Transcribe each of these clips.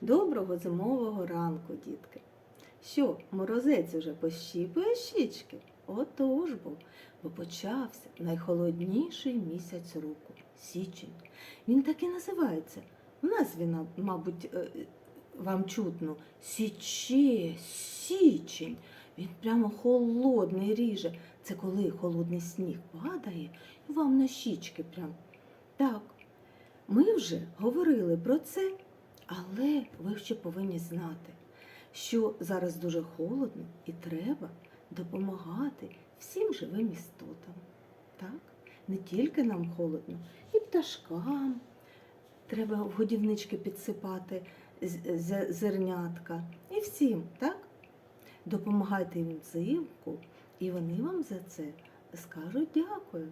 Доброго зимового ранку, дітки. Що, морозець уже пощіпує щічки? Отож бо, бо почався найхолодніший місяць року січень. Він так і називається. В назві, на- мабуть, е, вам чутно січе, січень. Він прямо холодний ріже. Це коли холодний сніг падає і вам на щічки прям. Так, ми вже говорили про це, але ви ще повинні знати, що зараз дуже холодно і треба допомагати всім живим істотам. Так? Не тільки нам холодно, і пташкам. Треба в годівнички підсипати зернятка. І всім, так? Допомагайте їм взимку, і вони вам за це скажуть дякую.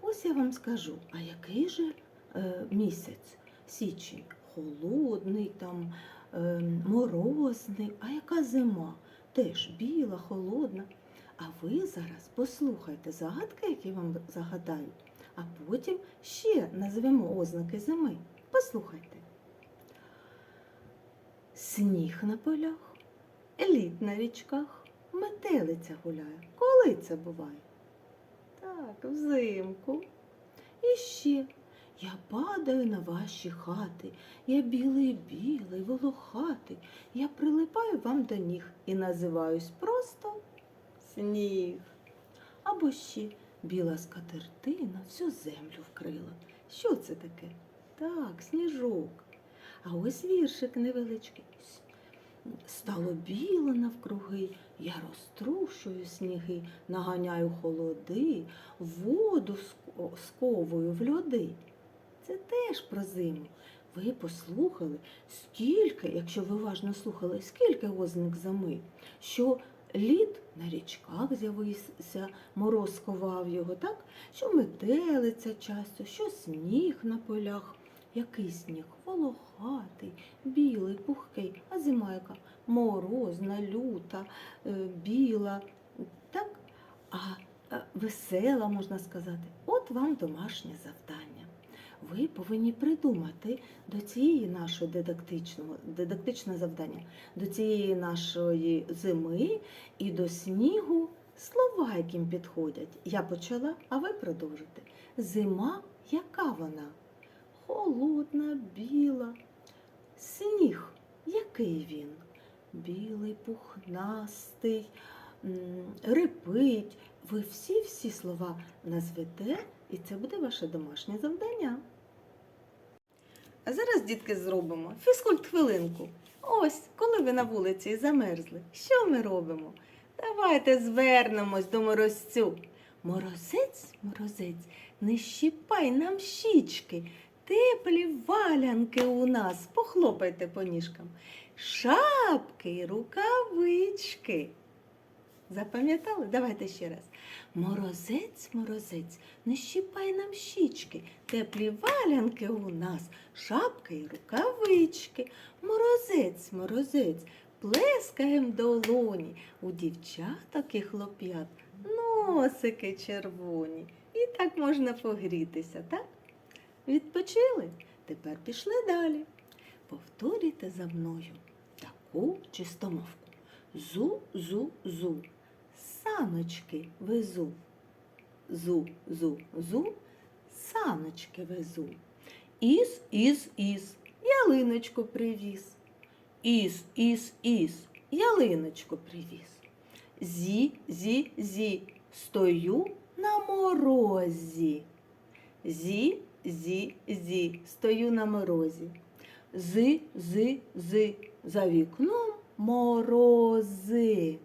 Ось я вам скажу, а який же е, місяць? Січень холодний, там, е, морозний, а яка зима? Теж біла, холодна. А ви зараз послухайте загадки, які вам загадаю, а потім ще назвемо ознаки зими. Послухайте. Сніг на полях, лід на річках, метелиця гуляє. Коли це буває? Так, взимку. І ще я падаю на ваші хати. Я білий, білий, волохатий. Я прилипаю вам до ніг і називаюсь просто сніг. Або ще біла скатертина всю землю вкрила. Що це таке? Так, сніжок. А ось віршик невеличкий. Стало біло навкруги, я розтрушую сніги, наганяю холоди, воду сковую в льоди. Це теж про зиму. Ви послухали, скільки, якщо ви уважно слухали, скільки ознак зими, що лід на річках з'явився, мороз сховав його, так? Що метелиця часто, що сніг на полях. Який сніг? Волохатий, білий, пухкий, а зима яка морозна, люта, е, біла, так? А е, весела, можна сказати. От вам домашнє завдання. Ви повинні придумати до цієї нашої дидактичного, дидактичне завдання, до цієї нашої зими і до снігу слова, яким підходять. Я почала, а ви продовжите. Зима, яка вона? Холодна, біла. Сніг, який він? Білий, пухнастий, рипить. Ви всі-всі слова назвете, і це буде ваше домашнє завдання. А зараз, дітки, зробимо фізкульт хвилинку. Ось, коли ви на вулиці замерзли, що ми робимо? Давайте звернемось до морозцю. Морозець, морозець, не щіпай нам щічки. Теплі валянки у нас, похлопайте по ніжкам. Шапки рукавички. Запам'ятали? Давайте ще раз. Морозець, морозець, не щіпай нам щічки, теплі валянки у нас, шапки й рукавички. Морозець, морозець, плескаєм долоні, у дівчаток і хлоп'ят носики червоні. І так можна погрітися, так? Відпочили? Тепер пішли далі. Повторюйте за мною таку чистомовку. Зу, зу, зу. Саночки везу. Зу, зу, зу. Саночки везу. Із, із, із. Ялиночку привіз. Із, із, із. Ялиночку привіз. Зі, зі, зі. Стою на морозі. Зі, зі, зі. Стою на морозі. Зи, зи, зи. За вікном морози.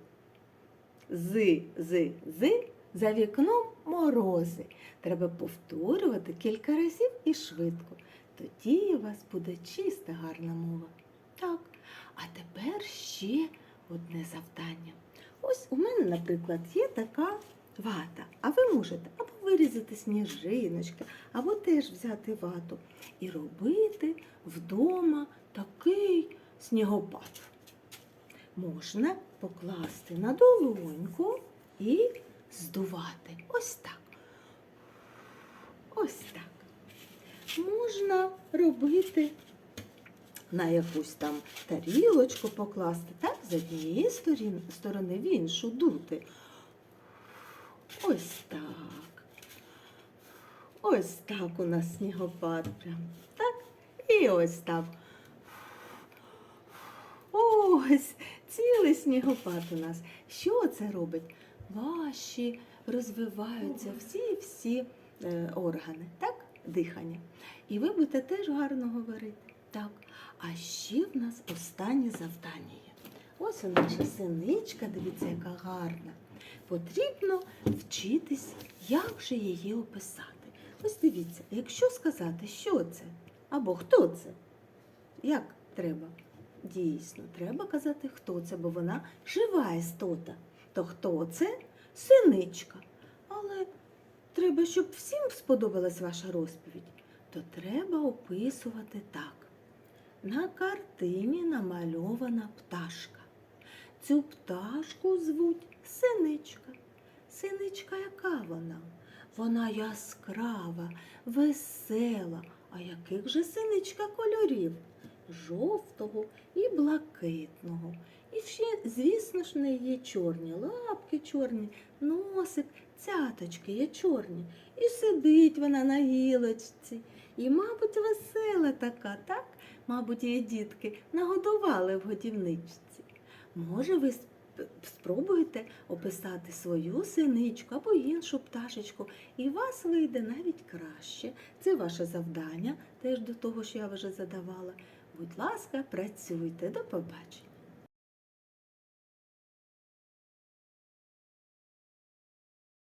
Зи, зи, зи. За вікном морози. Треба повторювати кілька разів і швидко. Тоді у вас буде чиста гарна мова. Так. А тепер ще одне завдання. Ось у мене, наприклад, є така вата. А ви можете або вирізати сніжиночки, або теж взяти вату і робити вдома такий снігопад. Можна покласти на долоньку і здувати. Ось так. Ось так. Можна робити на якусь там тарілочку покласти, так, з однієї сторони в іншу дути. Ось так. Ось так у нас снігопад прям. Так? І ось так. Ось цілий снігопад у нас. Що це робить? Ваші розвиваються всі-всі е, органи, так? Дихання. І ви будете теж гарно говорити. Так. А ще в нас останнє завдання є. Ось у наша синичка, дивіться, яка гарна. Потрібно вчитись, як же її описати. Ось дивіться, якщо сказати, що це або хто це, як треба? Дійсно, треба казати, хто це, бо вона жива істота. То хто це? Синичка. Але треба, щоб всім сподобалась ваша розповідь, то треба описувати так. На картині намальована пташка. Цю пташку звуть синичка. Синичка яка вона? Вона яскрава, весела. А яких же синичка кольорів? Жовтого і блакитного. І ще, звісно ж, в неї є чорні лапки чорні, носик, цяточки є чорні. І сидить вона на гілочці. І, мабуть, весела така, так? Мабуть, її дітки нагодували в годівничці. Може, ви сп- спробуєте описати свою синичку або іншу пташечку, і вас вийде навіть краще. Це ваше завдання, теж до того, що я вже задавала. Будь ласка, працюйте. До побачення.